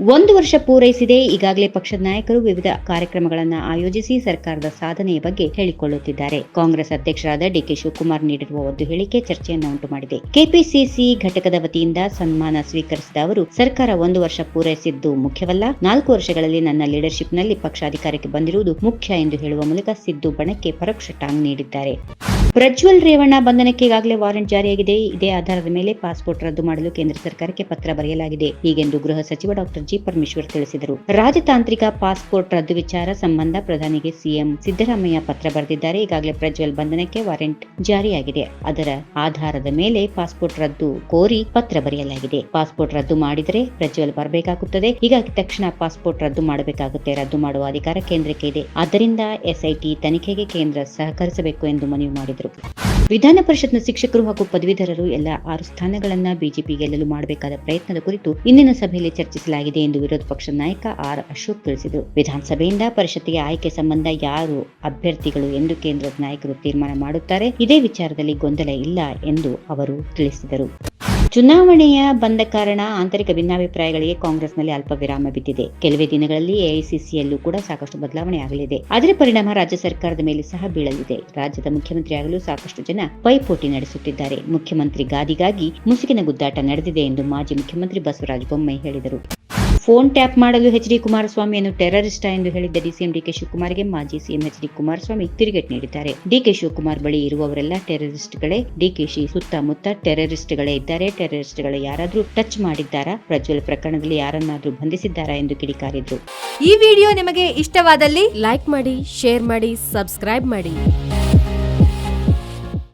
ಒಂದು ವರ್ಷ ಪೂರೈಸಿದೆ. ಈಗಾಗಲೇ ಪಕ್ಷದ ನಾಯಕರು ವಿವಿಧ ಕಾರ್ಯಕ್ರಮಗಳನ್ನು ಆಯೋಜಿಸಿ ಸರ್ಕಾರದ ಸಾಧನೆಯ ಬಗ್ಗೆ ಹೇಳಿಕೊಳ್ಳುತ್ತಿದ್ದಾರೆ. ಕಾಂಗ್ರೆಸ್ ಅಧ್ಯಕ್ಷರಾದ ಡಿಕೆ ಶಿವಕುಮಾರ್ ನೀಡಿರುವ ಒಂದು ಹೇಳಿಕೆ ಚರ್ಚೆಯನ್ನು ಉಂಟು ಮಾಡಿದೆ ಕೆಪಿಸಿಸಿ ಘಟಕದ ವತಿಯಿಂದ ಸನ್ಮಾನ ಸ್ವೀಕರಿಸಿದ ಅವರು, ಸರ್ಕಾರ ಒಂದು ವರ್ಷ ಪೂರೈಸಿದ್ದು ಮುಖ್ಯವಲ್ಲ. ನಾಲ್ಕು ವರ್ಷಗಳಲ್ಲಿ ನನ್ನ ಲೀಡರ್ಶಿಪ್ನಲ್ಲಿ ಪಕ್ಷ ಅಧಿಕಾರಕ್ಕೆ ಬಂದಿರುವುದು ಮುಖ್ಯ ಎಂದು ಹೇಳುವ ಮೂಲಕ ಸಿದ್ದು ಬಣಕ್ಕೆ ಪರೋಕ್ಷ ಟಾಂಗ್ ನೀಡಿದ್ದಾರೆ. ಪ್ರಜ್ವಲ್ ರೇವಣ್ಣ ಬಂಧನಕ್ಕೆ ಈಗಾಗಲೇ ವಾರೆಂಟ್ ಜಾರಿಯಾಗಿದೆ. ಇದೇ ಆಧಾರದ ಮೇಲೆ ಪಾಸ್ಪೋರ್ಟ್ ರದ್ದು ಮಾಡಲು ಕೇಂದ್ರ ಸರ್ಕಾರಕ್ಕೆ ಪತ್ರ ಬರೆಯಲಾಗಿದೆ. ಹೀಗೆಂದು ಗೃಹ ಸಚಿವ ಡಾಕ್ಟರ್ ಜಿ ಪರಮೇಶ್ವರ್ ತಿಳಿಸಿದರು. ರಾಜತಾಂತ್ರಿಕ ಪಾಸ್ಪೋರ್ಟ್ ರದ್ದು ವಿಚಾರ ಸಂಬಂಧ ಪ್ರಧಾನಿಗೆ ಸಿಎಂ ಸಿದ್ದರಾಮಯ್ಯ ಪತ್ರ ಬರೆದಿದ್ದಾರೆ. ಈಗಾಗಲೇ ಪ್ರಜ್ವಲ್ ಬಂಧನಕ್ಕೆ ವಾರೆಂಟ್ ಜಾರಿಯಾಗಿದೆ. ಅದರ ಆಧಾರದ ಮೇಲೆ ಪಾಸ್ಪೋರ್ಟ್ ರದ್ದು ಕೋರಿ ಪತ್ರ ಬರೆಯಲಾಗಿದೆ. ಪಾಸ್ಪೋರ್ಟ್ ರದ್ದು ಮಾಡಿದರೆ ಪ್ರಜ್ವಲ್ ಬರಬೇಕಾಗುತ್ತದೆ. ಹೀಗಾಗಿ ತಕ್ಷಣ ಪಾಸ್ಪೋರ್ಟ್ ರದ್ದು ಮಾಡಬೇಕಾಗುತ್ತೆ. ರದ್ದು ಮಾಡುವ ಅಧಿಕಾರ ಕೇಂದ್ರಕ್ಕೆ ಇದೆ. ಆದ್ದರಿಂದ ಎಸ್ಐಟಿ ತನಿಖೆಗೆ ಕೇಂದ್ರ ಸಹಕರಿಸಬೇಕು ಎಂದು ಮನವಿ ಮಾಡಿದರು. ವಿಧಾನ ಪರಿಷತ್ನ ಶಿಕ್ಷಕರು ಹಾಗೂ ಪದವೀಧರರು ಎಲ್ಲ ಆರು ಸ್ಥಾನಗಳನ್ನ ಬಿಜೆಪಿ ಗೆಲ್ಲಲು ಮಾಡಬೇಕಾದ ಪ್ರಯತ್ನದ ಕುರಿತು ಇಂದಿನ ಸಭೆಯಲ್ಲಿ ಚರ್ಚಿಸಲಾಗಿದೆ ಎಂದು ವಿರೋಧ ಪಕ್ಷದ ನಾಯಕ ಆರ್ ಅಶೋಕ್ ತಿಳಿಸಿದರು. ವಿಧಾನಸಭೆಯಿಂದ ಪರಿಷತ್ತಿಗೆ ಆಯ್ಕೆ ಸಂಬಂಧ ಯಾರು ಅಭ್ಯರ್ಥಿಗಳು ಎಂದು ಕೇಂದ್ರದ ನಾಯಕರು ತೀರ್ಮಾನ ಮಾಡುತ್ತಾರೆ, ಇದೇ ವಿಚಾರದಲ್ಲಿ ಗೊಂದಲ ಇಲ್ಲ ಎಂದು ಅವರು ತಿಳಿಸಿದರು. ಚುನಾವಣೆಯ ಬಂದ ಕಾರಣ ಆಂತರಿಕ ಭಿನ್ನಾಭಿಪ್ರಾಯಗಳಿಗೆ ಕಾಂಗ್ರೆಸ್ನಲ್ಲಿ ಅಲ್ಪ ವಿರಾಮ ಬಿದ್ದಿದೆ. ಕೆಲವೇ ದಿನಗಳಲ್ಲಿ ಎಐಸಿಸಿಯಲ್ಲೂ ಕೂಡ ಸಾಕಷ್ಟು ಬದಲಾವಣೆ ಆಗಲಿದೆ. ಅದರ ಪರಿಣಾಮ ರಾಜ್ಯ ಸರ್ಕಾರದ ಮೇಲೆ ಸಹ ಬೀಳಲಿದೆ. ರಾಜ್ಯದ ಮುಖ್ಯಮಂತ್ರಿಯಾಗಲು ಸಾಕಷ್ಟು ಜನ ಪೈಪೋಟಿ ನಡೆಸುತ್ತಿದ್ದಾರೆ. ಮುಖ್ಯಮಂತ್ರಿ ಗಾದಿಗಾಗಿ ಮುಸುಕಿನ ಗುದ್ದಾಟ ನಡೆದಿದೆ ಎಂದು ಮಾಜಿ ಮುಖ್ಯಮಂತ್ರಿ ಬಸವರಾಜ ಬೊಮ್ಮಾಯಿ ಹೇಳಿದರು. ಫೋನ್ ಟ್ಯಾಪ್ ಮಾಡಲು ಎಚ್ ಡಿ ಕುಮಾರಸ್ವಾಮಿಯನ್ನು ಟೆರರಿಸ್ಟ್ ಎಂದು ಹೇಳಿದ್ದ ಡಿಸಿಎಂ ಡಿಕೆ ಶಿವಕುಮಾರ್ಗೆ ಮಾಜಿ ಸಿಎಂ ಎಚ್ ಡಿ ಕುಮಾರಸ್ವಾಮಿ ತಿರುಗೇಟ್ ನೀಡಿದ್ದಾರೆ. ಡಿಕೆ ಶಿವಕುಮಾರ್ ಬಳಿ ಇರುವವರೆಲ್ಲ ಟೆರರಿಸ್ಟ್ಗಳೇ. ಡಿಕೆಶಿ ಸುತ್ತಮುತ್ತ ಟೆರರಿಸ್ಟ್ಗಳೇ ಇದ್ದಾರೆ. ಟೆರರಿಸ್ಟ್ಗಳು ಯಾರಾದರೂ ಟಚ್ ಮಾಡಿದ್ದಾರಾ? ಪ್ರಜ್ವಲ್ ಪ್ರಕರಣದಲ್ಲಿ ಯಾರನ್ನಾದರೂ ಬಂಧಿಸಿದ್ದಾರಾ ಎಂದು ಕಿಡಿಕಾರಿದ್ರು. ಈ ವಿಡಿಯೋ ನಿಮಗೆ ಇಷ್ಟವಾದಲ್ಲಿ ಲೈಕ್ ಮಾಡಿ, ಶೇರ್ ಮಾಡಿ, ಸಬ್ಸ್ಕ್ರೈಬ್ ಮಾಡಿ.